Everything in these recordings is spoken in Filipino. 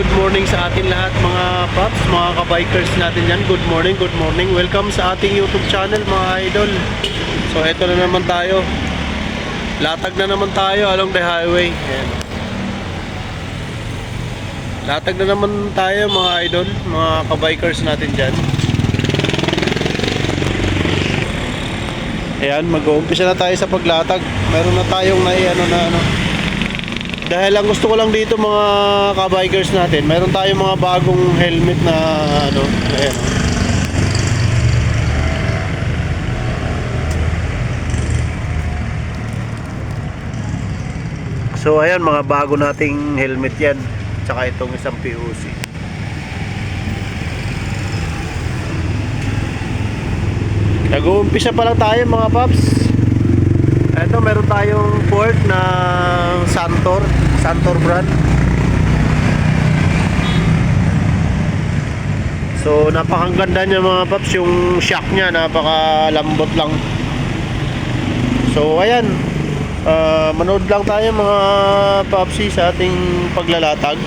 good morning sa atin lahat mga paps, mga kabikers natin yan. Good morning, good morning. Welcome sa ating YouTube channel mga idol. So eto na naman tayo. Latag na naman tayo along the highway. Ayan. Latag na naman tayo mga idol, mga kabikers natin dyan. Ayan, mag-uumpisa na tayo sa paglatag. Meron na tayong nai ano na ano. Dahil ang gusto ko lang dito mga ka-bikers natin, meron tayong mga bagong helmet na ano, ayan. So ayan, mga bago nating helmet yan. Tsaka itong isang PUC. Nag-uumpisa pa lang tayo mga paps. Ito, meron tayong port na Santor, Santor brand. So, napakaganda niya mga paps, yung shock niya, napakalambot lang. So, ayan. Ah, manood lang tayo mga papsi sa ating paglalatag.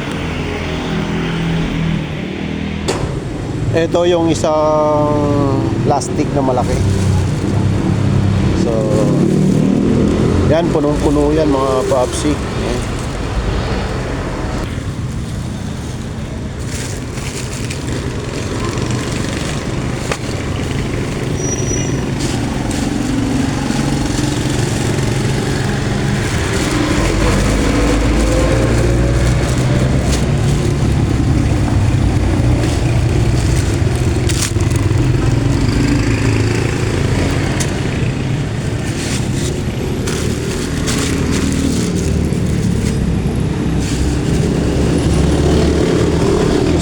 Ito yung isang plastic na malaki. Yan, punong-puno yan mga papsi. Yan.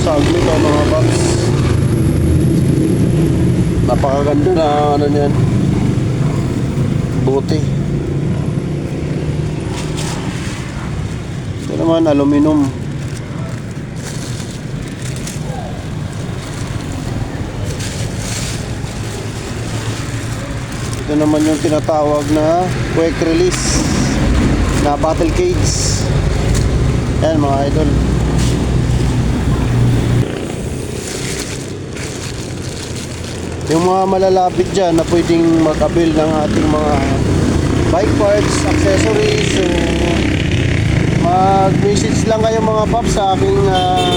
Saglit ang mga paps. Napakaganda na ano niyan. Buti. Ito naman aluminum. Ito naman yung tinatawag na quick release na battle cage. Yan mga idol. Yung mga malalapit dyan na pwedeng mag-avail ng ating mga bike parts, accessories, so mag-message lang kayo mga paps sa aking ah,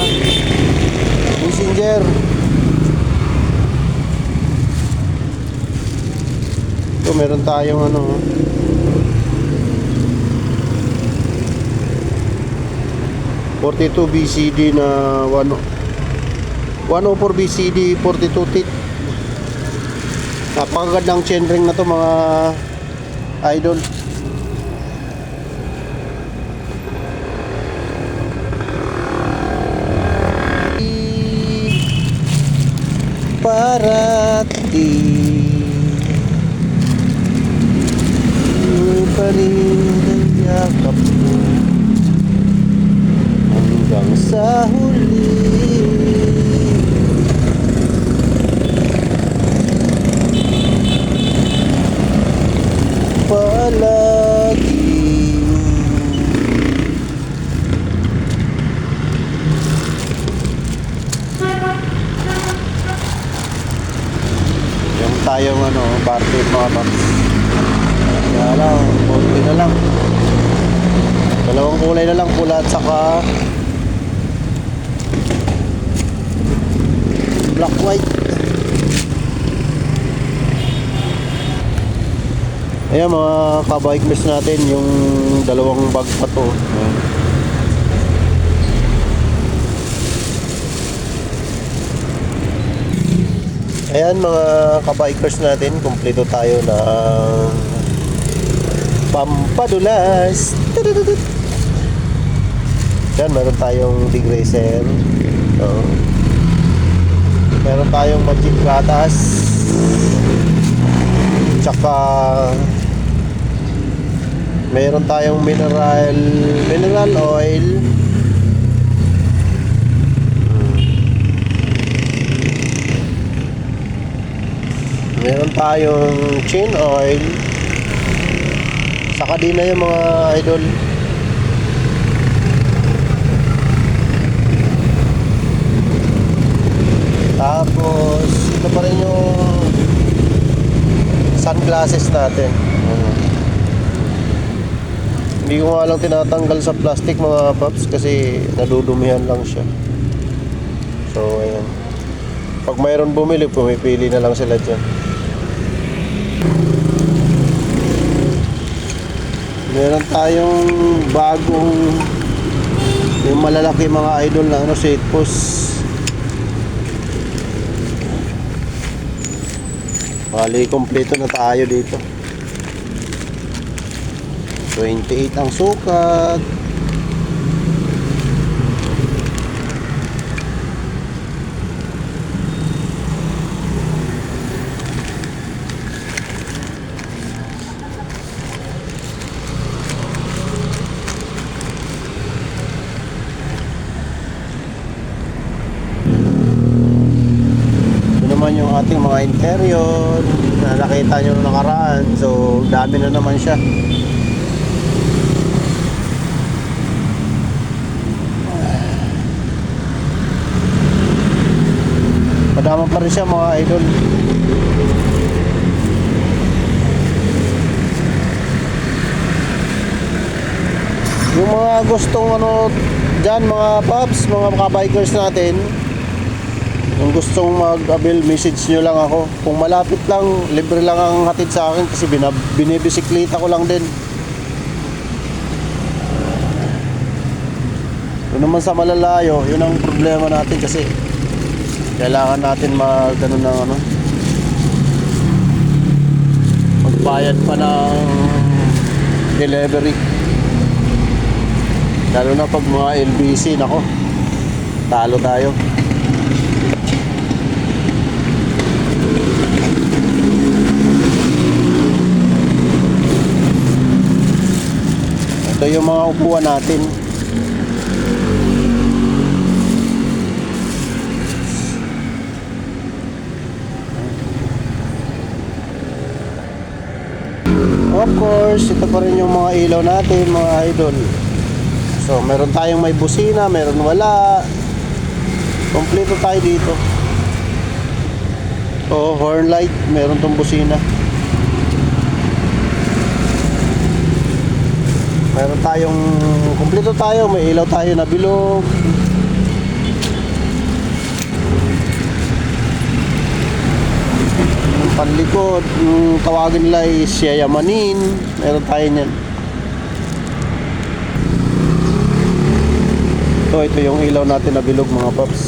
messenger. Ito meron tayong ano 42 BCD na 1 104 BCD 42 tit Napakagandang chainring na to mga idol. Parati pa rin ang yakap mo hanggang sa. palagi yung tayong ano party mga paps kaya lang konti na lang dalawang kulay na lang pula at saka black white Ayan mga kabike miss natin yung dalawang bag pa to. Ayan. Mga kabikers natin, kumpleto tayo na pampadulas. Tudududut. Ayan, meron tayong big racer. Meron tayong magic gatas. Tsaka meron tayong mineral mineral oil. Meron tayong chain oil. Saka din na yung mga idol. pa rin yung sunglasses natin. Ano. Hindi ko nga lang tinatanggal sa plastic mga paps kasi nadudumihan lang siya. So, ayan. Pag mayroon bumili, pumipili na lang sila dyan. Meron tayong bagong yung malalaki mga idol na ano, seat Bali, kompleto na tayo dito. 28 ang sukat. Ito naman yung ating mga interior na nakita nyo nung nakaraan. So, dami na naman siya. Madama pa rin siya mga idol. Yung mga gustong ano dyan mga paps, mga kabikers natin, kung gustong mag-avail, message nyo lang ako. Kung malapit lang, libre lang ang hatid sa akin kasi binab binibisikleta ko lang din. Kung naman sa malalayo, yun ang problema natin kasi kailangan natin mag ano ng ano magbayad pa ng delivery lalo na pag mga LBC nako talo tayo ito yung mga upuan natin Of course, ito pa rin yung mga ilaw natin, mga idol. So, meron tayong may busina, meron wala. Kompleto tayo dito. Oo, horn light, meron tong busina. Meron tayong, kompleto tayo, may ilaw tayo na bilog. Yung panlikod, yung tawagin nila ay siyayamanin. Meron tayo niyan. Ito, ito yung ilaw natin na bilog mga paps.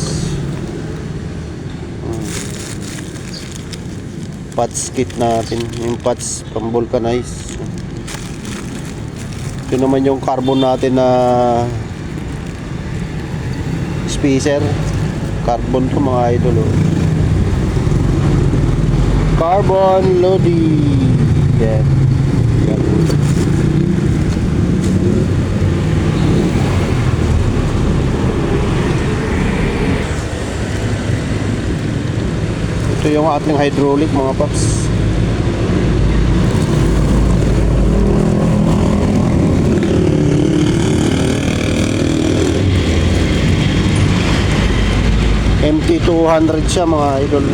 Patch kit natin. Yung patch pang vulcanize. Ito naman yung carbon natin na spacer. Carbon to mga idol. Oh. Carbon Lodi. Yan. Yan. Ito yung ating hydraulic mga paps. MT200 siya mga idol.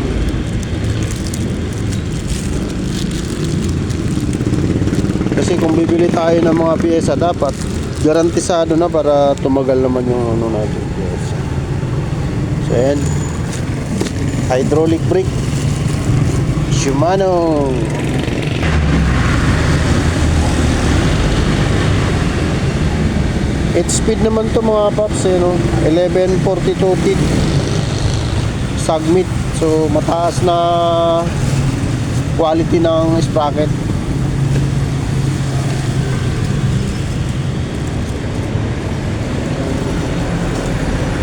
Kasi kung bibili tayo ng mga piyesa dapat garantisado na para tumagal naman yung ano natin piyesa. So yan. Hydraulic brake. Shimano. Eight speed naman to mga paps eh, no? 1142 feet submit. So mataas na quality ng sprocket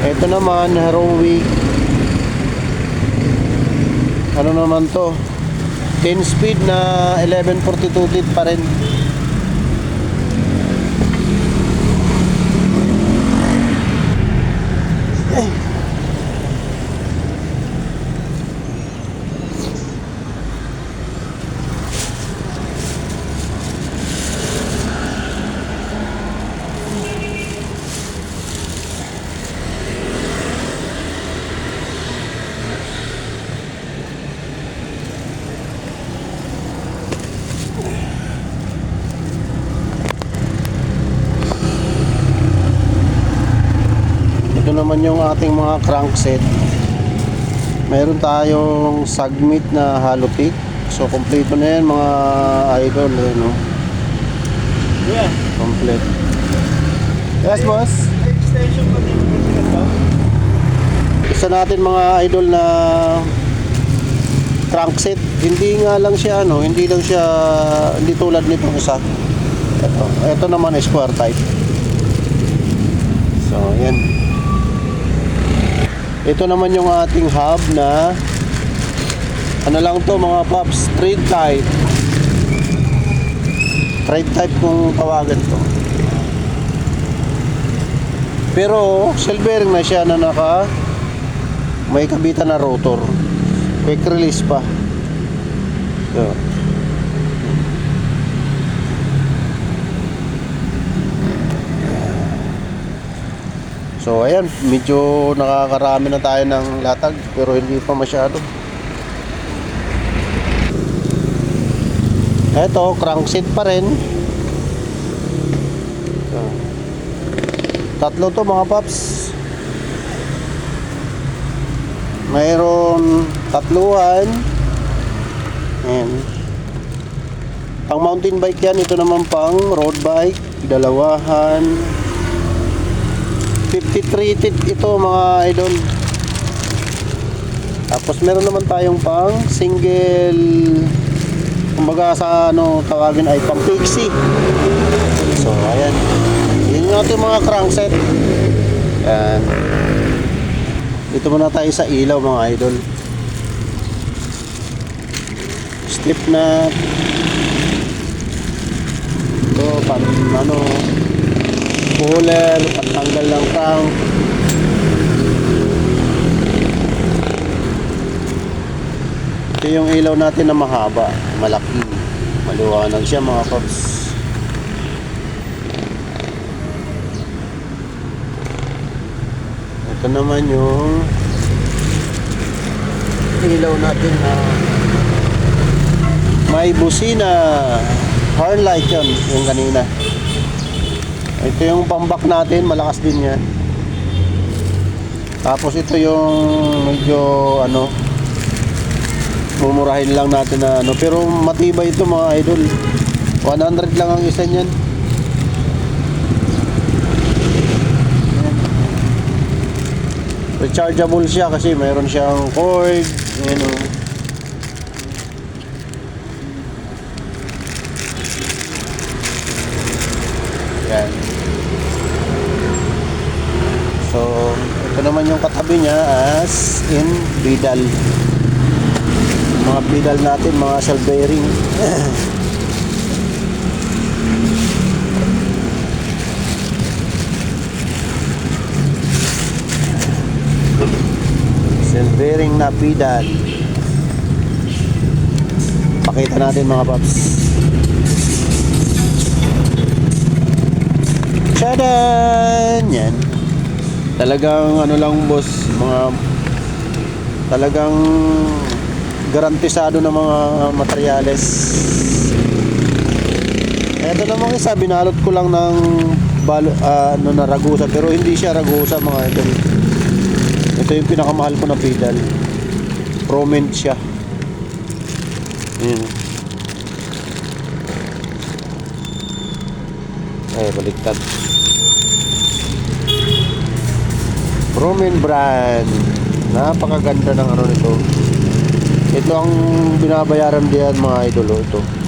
ito naman Heroic ano naman to? 10 speed na 1142 feet pa rin naman yung ating mga crankset. Meron tayong sagmit na hollow tip. So, kompleto na yan mga idol. Eh, no? Yeah. Complete. Yes, boss. Extension pa din. Isa natin mga idol na crankset. Hindi nga lang siya ano, hindi lang siya hindi tulad nitong isa. Ito, ito naman is square type. So, yan. Ito naman yung ating hub na ano lang to mga paps, thread type. Thread type kung tawagan to. Pero shell bearing na siya na naka may kabitan na rotor. Quick release pa. So. So ayan, medyo nakakarami na tayo ng latag pero hindi pa masyado. Eto, crankset pa rin. So. Tatlo to mga paps. Mayroon tatluhan. Ayan. Pang mountain bike yan. Ito naman pang road bike. Dalawahan. 53 tit ito mga idol. Tapos meron naman tayong pang single kumbaga sa ano tawagin ay pang pixie. So ayan. Yun ating mga crankset. Ayan. Dito muna tayo sa ilaw mga idol. Slip na ito pang ano puller, pantanggal ng crank. Ito yung ilaw natin na mahaba, malaki. Maliwanag siya mga paps. Ito naman yung ilaw natin na may busina. Horn light yun, yung kanina. Ito yung pambak natin, malakas din yan. Tapos ito yung medyo ano, mumurahin lang natin na ano. Pero matibay ito mga idol. 100 lang ang isa niyan. Rechargeable siya kasi mayroon siyang cord. Ayan o. Yan. So, ito naman yung katabi niya as in pedal. Mga pedal natin, mga shell bearing. shell bearing na pedal. Pakita natin mga paps. Tadaan! Yan. Talagang ano lang boss, mga talagang garantisado ng mga materyales. Ito namang isa, binalot ko lang ng balo, ah, ano na ragusa pero hindi siya ragusa mga idol. Ito yung pinakamahal ko na pedal. Proment siya. Yan. Ay, baliktad. Roman brand. Napakaganda ng ano nito. Ito ang binabayaran diyan mga idolo ito. Napaka